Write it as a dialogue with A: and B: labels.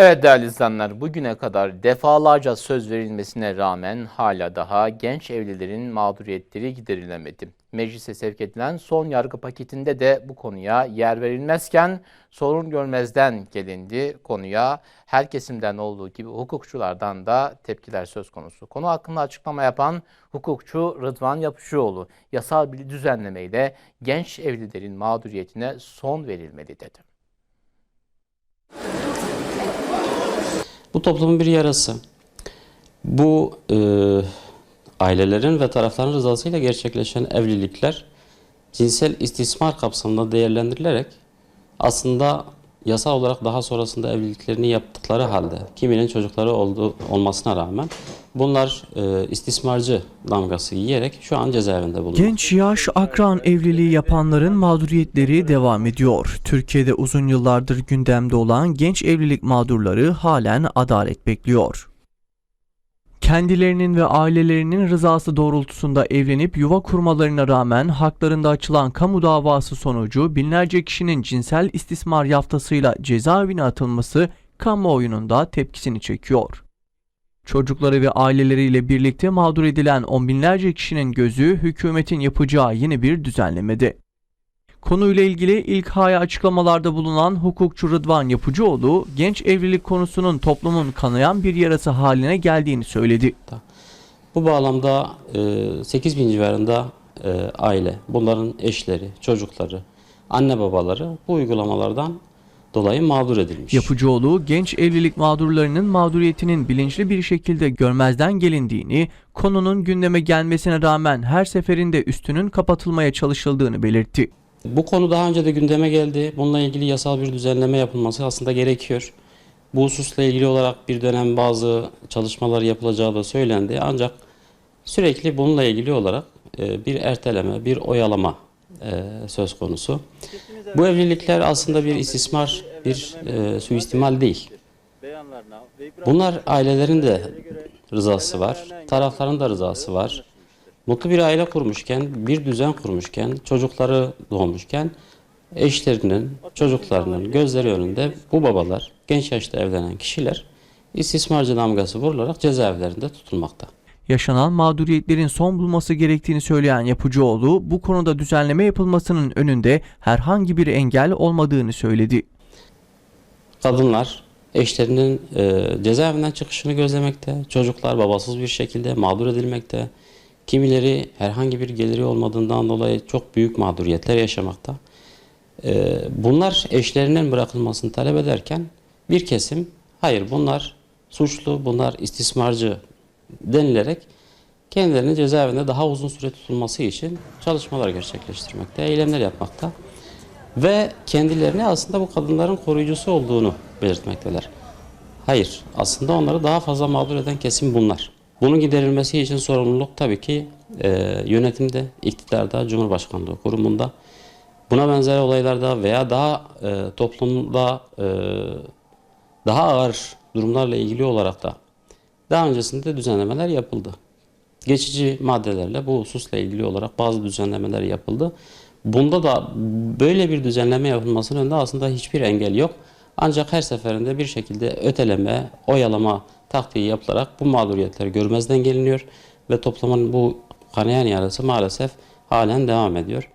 A: Evet değerli izleyenler bugüne kadar defalarca söz verilmesine rağmen hala daha genç evlilerin mağduriyetleri giderilemedi. Meclise sevk edilen son yargı paketinde de bu konuya yer verilmezken sorun görmezden gelindi. Konuya her kesimden olduğu gibi hukukçulardan da tepkiler söz konusu. Konu hakkında açıklama yapan hukukçu Rıdvan Yapışıoğlu yasal bir düzenlemeyle genç evlilerin mağduriyetine son verilmeli dedi.
B: Bu toplumun bir yarası. Bu e, ailelerin ve tarafların rızasıyla gerçekleşen evlilikler cinsel istismar kapsamında değerlendirilerek aslında yasal olarak daha sonrasında evliliklerini yaptıkları halde kiminin çocukları olduğu olmasına rağmen bunlar e, istismarcı damgası yiyerek şu an cezaevinde bulunuyor.
C: Genç yaş akran evliliği yapanların mağduriyetleri devam ediyor. Türkiye'de uzun yıllardır gündemde olan genç evlilik mağdurları halen adalet bekliyor. Kendilerinin ve ailelerinin rızası doğrultusunda evlenip yuva kurmalarına rağmen haklarında açılan kamu davası sonucu binlerce kişinin cinsel istismar yaftasıyla cezaevine atılması kamuoyunun da tepkisini çekiyor. Çocukları ve aileleriyle birlikte mağdur edilen on binlerce kişinin gözü hükümetin yapacağı yeni bir düzenlemede. Konuyla ilgili ilk haya açıklamalarda bulunan hukukçu Rıdvan Yapıcıoğlu, genç evlilik konusunun toplumun kanayan bir yarası haline geldiğini söyledi.
B: Bu bağlamda e, 8 bin civarında e, aile, bunların eşleri, çocukları, anne babaları bu uygulamalardan dolayı mağdur edilmiş.
C: Yapıcıoğlu, genç evlilik mağdurlarının mağduriyetinin bilinçli bir şekilde görmezden gelindiğini, konunun gündeme gelmesine rağmen her seferinde üstünün kapatılmaya çalışıldığını belirtti.
B: Bu konu daha önce de gündeme geldi. Bununla ilgili yasal bir düzenleme yapılması aslında gerekiyor. Bu hususla ilgili olarak bir dönem bazı çalışmalar yapılacağı da söylendi. Ancak sürekli bununla ilgili olarak e, bir erteleme, bir oyalama e, söz konusu. Bu evlilikler aslında bir istismar, bir e, suistimal değil. Bunlar ailelerin de rızası var, tarafların da rızası var. Mutlu bir aile kurmuşken, bir düzen kurmuşken, çocukları doğmuşken eşlerinin, çocuklarının gözleri önünde bu babalar, genç yaşta evlenen kişiler istismarcı damgası vurularak cezaevlerinde tutulmakta.
C: Yaşanan mağduriyetlerin son bulması gerektiğini söyleyen Yapıcıoğlu, bu konuda düzenleme yapılmasının önünde herhangi bir engel olmadığını söyledi.
B: Kadınlar eşlerinin e, cezaevinden çıkışını gözlemekte, çocuklar babasız bir şekilde mağdur edilmekte, kimileri herhangi bir geliri olmadığından dolayı çok büyük mağduriyetler yaşamakta. E, bunlar eşlerinin bırakılmasını talep ederken bir kesim hayır bunlar suçlu, bunlar istismarcı denilerek kendilerinin cezaevinde daha uzun süre tutulması için çalışmalar gerçekleştirmekte, eylemler yapmakta ve kendilerini aslında bu kadınların koruyucusu olduğunu belirtmekteler. Hayır, aslında onları daha fazla mağdur eden kesim bunlar. Bunun giderilmesi için sorumluluk tabii ki e, yönetimde, iktidarda, Cumhurbaşkanlığı kurumunda. Buna benzer olaylarda veya daha e, toplumda e, daha ağır durumlarla ilgili olarak da daha öncesinde düzenlemeler yapıldı. Geçici maddelerle bu hususla ilgili olarak bazı düzenlemeler yapıldı. Bunda da böyle bir düzenleme yapılmasının önünde aslında hiçbir engel yok. Ancak her seferinde bir şekilde öteleme, oyalama taktiği yapılarak bu mağduriyetler görmezden geliniyor ve toplumun bu kanayan yarası maalesef halen devam ediyor.